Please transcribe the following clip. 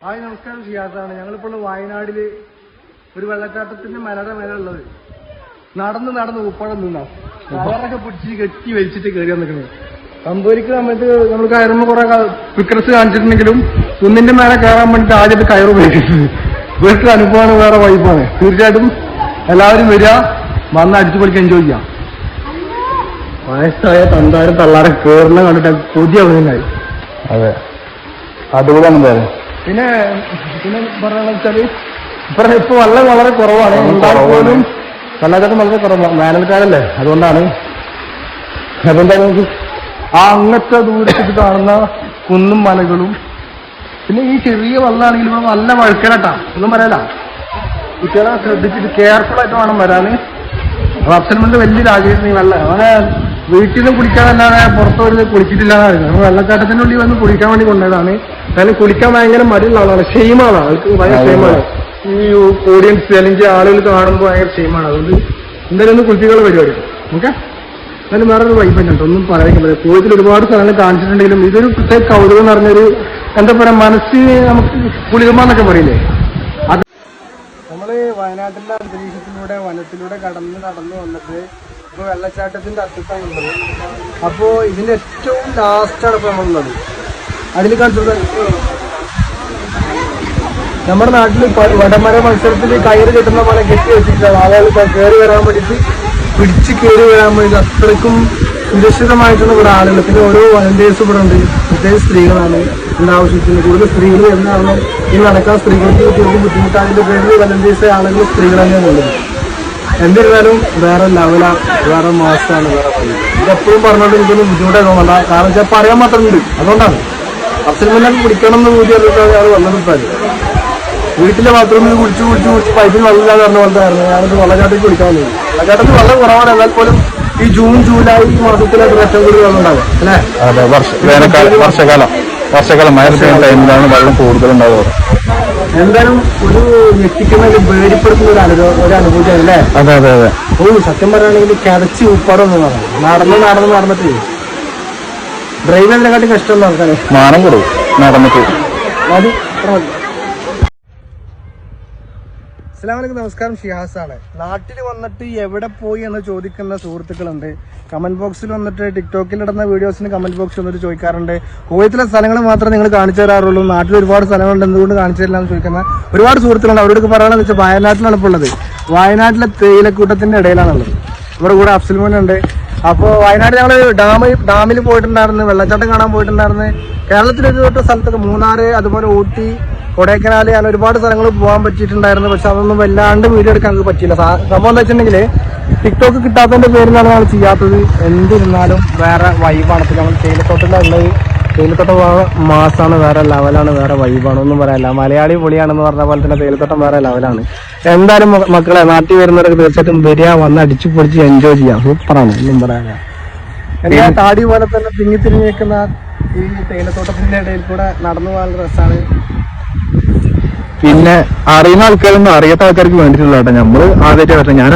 Hi നമസ്കാരം. ഷിയാസാണ് ഞങ്ങളിപ്പോൾ വയനാടിൽ ഒരു വെള്ളച്ചാട്ടത്തിന്റെ മലയുടെ മേലെ ഉള്ളത്. നടന്ന് നടന്ന് ഉപ്പഴം നിന്നാ കയറൊക്കെ പിടിച്ച് കെട്ടി വലിച്ചിട്ട് കയറി വന്നിരിക്കുന്നത് സംഭവിക്കുന്ന സമയത്ത് നമ്മൾ കയറുമ്പോൾ കുറെ പിക്രസ് കാണിച്ചിട്ടുണ്ടെങ്കിലും കുന്നിന്റെ മേലെ കയറാൻ വേണ്ടിട്ട് ആദ്യമായിട്ട് കയറ് ഉപയോഗിക്കുന്നത്. ഇവർക്ക് അനുഭവമാണ് വേറെ വൈബാണ്. തീർച്ചയായിട്ടും എല്ലാവരും വരിക. വന്ന് അടിച്ചു പൊളിക്ക് എൻജോയ് ചെയ്യാം. വയസ്സായ തന്താരം തള്ളാരെ കയറുന്ന കണ്ടിട്ട് അവനായി അതെ. അതുകൂടെ എന്തായാലും പിന്നെ പിന്നെ പറഞ്ഞാൽ വെച്ചാൽ ഇപ്പൊ ഇപ്പൊ വെള്ളം വളരെ കുറവാണ്. പോലും വെള്ളച്ചാട്ടം വളരെ കുറവാണ് വേനൽക്കാലല്ലേ അതുകൊണ്ടാണ്. അപ്പൊ നമുക്ക് ആ അങ്ങത്തെ ദൂരത്തേക്ക് കാണുന്ന കുന്നും മലകളും. പിന്നെ ഈ ചെറിയ വെള്ളമാണെങ്കിലും ഇവിടെ നല്ല വഴുക്കലട്ടാ. ഒന്നും പറയല കുട്ടികളെ ശ്രദ്ധിച്ചിട്ട് കെയർഫുൾ ആയിട്ട് വേണം വരാന്. അഫ്സൽമന്റെ വലിയ രാജ്യത്ത് നീ വെള്ളം. അങ്ങനെ വീട്ടിൽ നിന്ന് കുളിക്കാനല്ലാതെ പുറത്ത് ഒരു കുളിച്ചിട്ടില്ല വെള്ളച്ചാട്ടത്തിന്റെ ഉള്ളിൽ വന്ന് കുളിക്കാൻ വേണ്ടി കൊണ്ടതാണ്. കാരണം കുളിക്കാൻ ഭയങ്കര മടിയുള്ള ആളാണ്. ഷെയ്മാണ് ആൾക്ക് ഭയങ്കര ഷെയ്മാണ് ഈ ഓഡിയൻസ് അല്ലെങ്കിൽ ആളുകൾ കാണുമ്പോൾ ഭയങ്കര ഷെയ്മാണ് അതുകൊണ്ട് എന്തായാലും ഒന്ന് കുളിപ്പിക്കാനുള്ള പരിപാടി. ഓക്കെ? എന്നാലും വേറൊരു വൈബ് ഉണ്ട്. ഒന്നും പറയാൻ പറ്റില്ല ഒരുപാട് സ്ഥലങ്ങൾ കാണിച്ചിട്ടുണ്ടെങ്കിലും ഇതൊരു പ്രത്യേക കൗതുകം എന്ന് പറഞ്ഞൊരു എന്താ പറയാ മനസ്സിന് നമുക്ക് കുളികമാന്നൊക്കെ പറയില്ലേ? അത് നമ്മൾ വയനാട്ടിലെ അന്തരീക്ഷത്തിലൂടെ വനത്തിലൂടെ കടന്ന് നടന്നു വന്നിട്ട് ഇപ്പൊ വെള്ളച്ചാട്ടത്തിന്റെ അറ്റത്താണ് ഉള്ളത്. അപ്പോ ഇതിന്റെ ഏറ്റവും ലാസ്റ്റാണ് ഇപ്പൊ നമ്മളുള്ളത്. അതിൽ കാണിച്ചത് നമ്മുടെ നാട്ടിൽ വടമര മത്സരത്തിൽ കയറി കിട്ടുന്ന പോലെ കെട്ടി വെച്ചിട്ടാണ് ആളുകൾ കയറി വരാൻ വേണ്ടിയിട്ട് പിടിച്ച് കയറി വരാൻ വേണ്ടി അത്രയ്ക്കും സുരക്ഷിതമായിട്ടാണ് ഇവിടെ ആളുകൾ പിന്നെ ഓരോ വളണ്ടിയേഴ്സ് ഇവിടെ ഉണ്ട്. പ്രത്യേക സ്ത്രീകളാണ് ഇതിന്റെ ആവശ്യത്തിന്. കൂടുതൽ സ്ത്രീകൾ എന്നാണ് ഈ നടക്കാൻ സ്ത്രീകൾക്ക് കുട്ടികൾക്ക് ബുദ്ധിമുട്ടാതിന്റെ പേരിൽ വളണ്ടിയേഴ്സ് ആളുകൾ സ്ത്രീകൾ തന്നെയാണ് ഉള്ളത്. എന്നിരുന്നാലും വേറെ ലെവലാണ് വേറെ മാസമാണ് വേറെ പണി. ഇതെപ്പോഴും പറഞ്ഞോണ്ട് എനിക്കൊന്നും ബുദ്ധിമുട്ടായി തോന്നണ്ട കാരണം വെച്ചാൽ പറയാൻ മാത്രമുണ്ട്. അതുകൊണ്ടാണ്. അഫ്സൽമല്ലാക്ക് കുടിക്കണം എന്ന് കൂടി അറിയിട്ടാണ് ഞാൻ വന്നത് വീട്ടിലെ ബാത്റൂമിൽ കുടിച്ച് കുടിച്ച് കുടിച്ച് പൈപ്പിൽ വെള്ളമില്ലാതെ പറഞ്ഞ പോലത്തെ ആയിരുന്നു ഞാനത് വെള്ളച്ചാട്ടിൽ കുടിക്കാൻ വന്നത് വെള്ളച്ചാട്ടത്തിൽ വെള്ളം കുറവാണ്. എന്നാൽ പോലും ഈ ജൂൺ ജൂലൈ മാസത്തിലായിട്ട് ഏറ്റവും കൂടുതൽ വെള്ളം ഉണ്ടാകും അല്ലേ? വർഷകാലം. വർഷകാലം. മഴ ടൈമിലാണ് വെള്ളം കൂടുതലുണ്ടാവുക. എന്തായാലും ഒരു ഒരു പേടിപ്പെടുത്തുന്ന ഒരു അനുഭവം ഒരു അനുഭൂതിയാണ് അല്ലേ? അതെ അതെ അതെ. ഓ സത്യം പറയുകയാണെങ്കിൽ കിടച്ച് ഉപ്പാറൊന്നും നടന്ന് നടന്ന് നടന്നിട്ട്. ഡ്രൈവ് ചെയ്തതിനെക്കാട്ടി കഷ്ടം നടക്കാൻ മാനം കൊടുക്കും. നടന്നിട്ട്. മതി ഇത്ര അസ്സലാമലൈക്കും നമസ്കാരം. ഷിഹാസാണ്. നാട്ടിൽ വന്നിട്ട് എവിടെ പോയി എന്ന് ചോദിക്കുന്ന സുഹൃത്തുക്കളുണ്ട്. കമന്റ് ബോക്സിൽ വന്നിട്ട് ടിക്ടോക്കിൽ ഇടുന്ന വീഡിയോസിന് കമന്റ് ബോക്സിൽ വന്നിട്ട് ചോദിക്കാറുണ്ട്. കോയത്തിലെ സ്ഥലങ്ങൾ മാത്രമേ നിങ്ങൾ കാണിച്ചു തരാറുള്ളൂ. നാട്ടിൽ ഒരുപാട് സ്ഥലങ്ങളുണ്ട്. എന്തുകൊണ്ട് കാണിച്ചു തരില്ല എന്ന് ചോദിക്കുന്ന ഒരുപാട് സുഹൃത്തുക്കളുണ്ട്. അവരോട് പറയണമെന്ന് വെച്ചാൽ വയനാട്ടിലാണ് ഇപ്പോൾ ഉള്ളത്. വയനാട്ടിലെ തേയിലക്കൂട്ടത്തിന്റെ ഇടയിലാണുള്ളത്. ഇവിടെ കൂടെ അഫ്സൽമോനുണ്ട് അപ്പോൾ വയനാട് ഞങ്ങൾ ഡാമിൽ ഡാമിൽ പോയിട്ടുണ്ടായിരുന്നു. വെള്ളച്ചാട്ടം കാണാൻ പോയിട്ടുണ്ടായിരുന്നു. കേരളത്തിലൊരു തൊട്ട് സ്ഥലത്തൊക്കെ മൂന്നാറ് അതുപോലെ ഊട്ടി കൊടൈക്കനാല് ഞാൻ ഒരുപാട് സ്ഥലങ്ങൾ പോകാൻ പറ്റിയിട്ടുണ്ടായിരുന്നു. പക്ഷെ അതൊന്നും വല്ലാണ്ട് വീഡിയോ എടുക്കാൻ നമുക്ക് പറ്റിയില്ല. സംഭവം എന്താ വെച്ചിട്ടുണ്ടെങ്കിൽ ടിക്ടോക്ക് കിട്ടാത്തതിന്റെ പേരിലാണ് ഞങ്ങൾ ചെയ്യാത്തത്. എന്തിരുന്നാലും വേറെ വൈബാണ് ഇപ്പൊ ഞങ്ങൾ തേയിലത്തോട്ടിലുള്ളത് തേയിലത്തോട്ടം മാസമാണ് വേറെ ലെവലാണ് വേറെ വൈബാണ് ഒന്നും പറയാനില്ല. മലയാളി പൊളിയാണെന്ന് പറഞ്ഞ പോലെ തന്നെ തേയിലത്തോട്ടം വേറെ ലെവലാണ് എന്തായാലും മക്കളെ നാട്ടിൽ വരുന്നവരൊക്കെ തീർച്ചയായിട്ടും വരിക വന്ന് അടിച്ചു പൊടിച്ച് എൻജോയ് ചെയ്യാം സൂപ്പറാണ് ഒന്നും പറയാനില്ല. എല്ലാ താടി പോലെ തന്നെ തിങ്ങി തിരിഞ്ഞ് നിൽക്കുന്ന ഈ തേയിലത്തോട്ടത്തിന്റെ ഇടയിൽ കൂടെ നടന്നു പോകാനുള്ള രസമാണ് പിന്നെ അറിയുന്ന ആൾക്കാരൊന്നും അറിയാത്ത ആൾക്കാർക്ക് വേണ്ടിയിട്ടുള്ള കേട്ടോ നമ്മൾ ആദ്യമായിട്ട് ഞാൻ